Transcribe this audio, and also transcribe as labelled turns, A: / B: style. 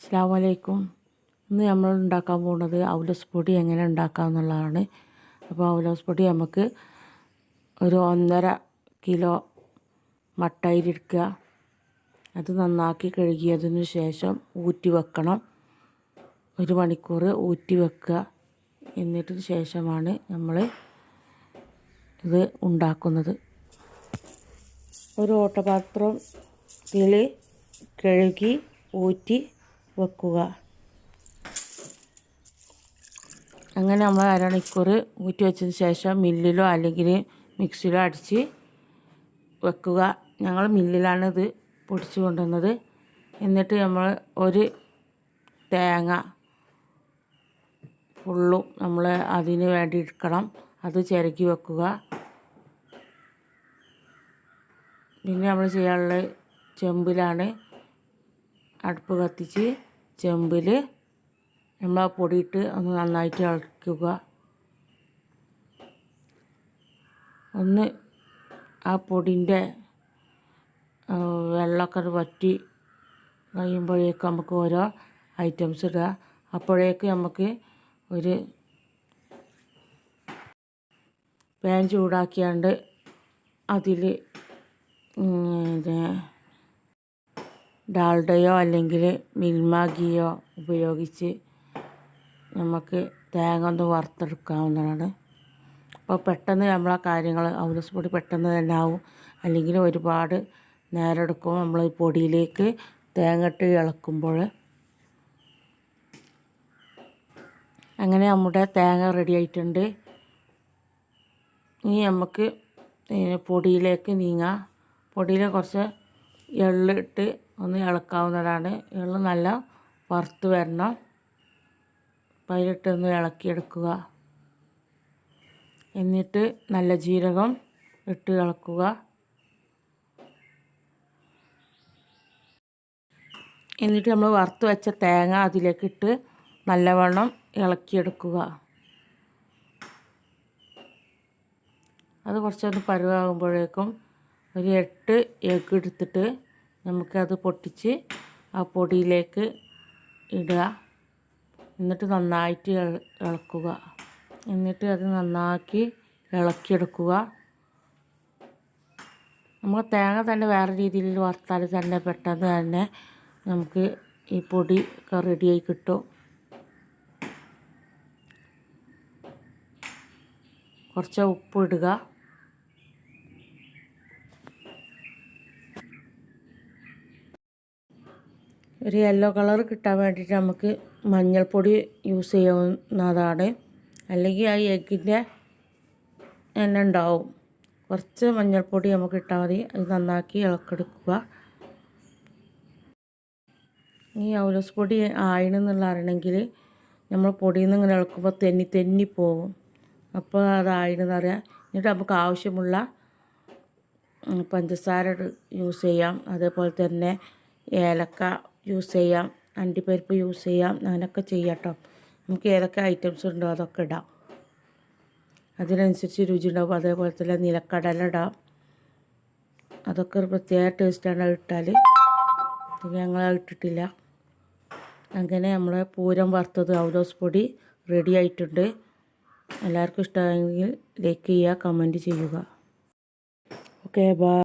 A: അസ്സാം വലൈക്കും ഇന്ന് നമ്മൾ ഉണ്ടാക്കാൻ പോകുന്നത് ഔലസ് പൊടി എങ്ങനെ ഉണ്ടാക്കാം എന്നുള്ളതാണ്. അപ്പോൾ ഔലസ് പൊടി നമുക്ക് ഒരു ഒന്നര കിലോ മട്ടയിൽ അത് നന്നാക്കി കഴുകിയതിന് ശേഷം ഊറ്റി വെക്കണം. ഒരു മണിക്കൂർ ഊറ്റി വെക്കുക. എന്നിട്ട് ശേഷമാണ് നമ്മൾ ഇത് ഉണ്ടാക്കുന്നത്. ഒരു ഓട്ടപാത്രത്തിൽ കഴുകി ഊറ്റി വെക്കുക. അങ്ങനെ നമ്മൾ അരമണിക്കൂർ ഊറ്റി വെച്ചതിന് ശേഷം മില്ലിലോ അല്ലെങ്കിൽ മിക്സിയിലോ അടിച്ച് വെക്കുക. ഞങ്ങൾ മില്ലിലാണ് ഇത് പൊടിച്ചു കൊണ്ടുവന്നത്. എന്നിട്ട് നമ്മൾ ഒരു തേങ്ങ ഫുള്ളും നമ്മൾ അതിന് വേണ്ടി എടുക്കണം അത് ചിരക്കി വെക്കുക. പിന്നെ നമ്മൾ ചെയ്യാനുള്ള ചെമ്പിലാണ് അടുപ്പ് കത്തിച്ച് ചെമ്പിൽ നമ്മൾ ആ പൊടിയിട്ട് ഒന്ന് നന്നായിട്ട് ഇളക്കുക. ഒന്ന് ആ പൊടിന്റെ വെള്ളമൊക്കെ വറ്റി കഴിയുമ്പോഴേക്കും നമുക്ക് ഓരോ ഐറ്റംസ് ഇടുക. അപ്പോഴേക്ക് നമുക്ക് ഒരു പാൻ ചൂടാക്കിയാണ്ട് അതിൽ ഡാൽഡയോ അല്ലെങ്കിൽ മിൽമ ഉപയോഗിച്ച് നമുക്ക് തേങ്ങ ഒന്ന് വറുത്തെടുക്കാവുന്നതാണ്. അപ്പോൾ പെട്ടെന്ന് നമ്മളെ കാര്യങ്ങൾ ഔലസ് പൊടി പെട്ടെന്ന് തന്നെ ആവും. അല്ലെങ്കിൽ ഒരുപാട് നേരം എടുക്കും നമ്മൾ ഈ പൊടിയിലേക്ക് തേങ്ങ ഇട്ട് ഇളക്കുമ്പോൾ അങ്ങനെ നമ്മുടെ തേങ്ങ റെഡി ആയിട്ടുണ്ട്. ഇനി നമുക്ക് പൊടിയിലേക്ക് നീങ്ങാം. പൊടിയിൽ കുറച്ച് എള്ളിട്ട് ഒന്ന് ഇളക്കാവുന്നതാണ്. എള്ള് നല്ല വറുത്ത് വരണം. പതിലിട്ടൊന്ന് ഇളക്കിയെടുക്കുക. എന്നിട്ട് നല്ല ജീരകം ഇട്ട് ഇളക്കുക. എന്നിട്ട് നമ്മൾ വറുത്ത് വെച്ച തേങ്ങ അതിലേക്കിട്ട് നല്ലവണ്ണം ഇളക്കിയെടുക്കുക. അത് കുറച്ചൊന്ന് പരുവാകുമ്പോഴേക്കും ഒരു എട്ട് എഗ്ഗ് എടുത്തിട്ട് നമുക്കത് പൊട്ടിച്ച് ആ പൊടിയിലേക്ക് ഇടുക. എന്നിട്ട് നന്നായിട്ട് ഇളക്കുക. എന്നിട്ട് അത് നന്നാക്കി ഇളക്കിയെടുക്കുക. നമ്മൾ തേങ്ങ തന്നെ വേറെ രീതിയിൽ വറുത്താൽ തന്നെ പെട്ടെന്ന് തന്നെ നമുക്ക് ഈ പൊടി ഒക്കെ റെഡിയായി കിട്ടും. കുറച്ച് ഉപ്പ് ഇടുക. ഒരു യെല്ലോ കളർ കിട്ടാൻ വേണ്ടിയിട്ട് നമുക്ക് മഞ്ഞൾപ്പൊടി യൂസ് ചെയ്യുന്നതാണ് അല്ലെങ്കിൽ ആ എഗ്ഗിന്റെ എണ്ണ ഉണ്ടാവും. കുറച്ച് മഞ്ഞൾപ്പൊടി നമുക്ക് ഇട്ടാൽ മതി. അത് നന്നാക്കി ഇളക്കെടുക്കുക. ഈ ഔലസ് പൊടി ആയിണെന്നുള്ള അറിയണമെങ്കിൽ നമ്മൾ പൊടിയിൽ നിന്ന് ഇങ്ങനെ ഇളക്കുമ്പോൾ തെന്നി തെന്നി പോവും. അപ്പോൾ അത് ആയിണെന്ന് അറിയാം. എന്നിട്ട് നമുക്ക് ആവശ്യമുള്ള പഞ്ചസാര യൂസ് ചെയ്യാം. അതേപോലെ തന്നെ ഏലക്ക യൂസ് ചെയ്യാം. അണ്ടിപ്പരിപ്പ് യൂസ് ചെയ്യാം. അങ്ങനെയൊക്കെ ചെയ്യാം കേട്ടോ നമുക്ക് ഏതൊക്കെ ഐറ്റംസ് ഉണ്ടോ അതൊക്കെ ഇടാം. അതിനനുസരിച്ച് രുചി ഉണ്ടാവും. അതേപോലെ തന്നെ നിലക്കടല ഇടാം. അതൊക്കെ ഒരു പ്രത്യേക ടേസ്റ്റാണ് ഇട്ടാൽ ഞങ്ങൾ ഇട്ടിട്ടില്ല. അങ്ങനെ നമ്മളെ പൂരം വറുത്തത് ഔലോസ് പൊടി റെഡി ആയിട്ടുണ്ട്. എല്ലാവർക്കും ഇഷ്ടമായെങ്കിൽ ലൈക്ക് ചെയ്യുക കമന്റ് ചെയ്യുക. ഓക്കെ ബാ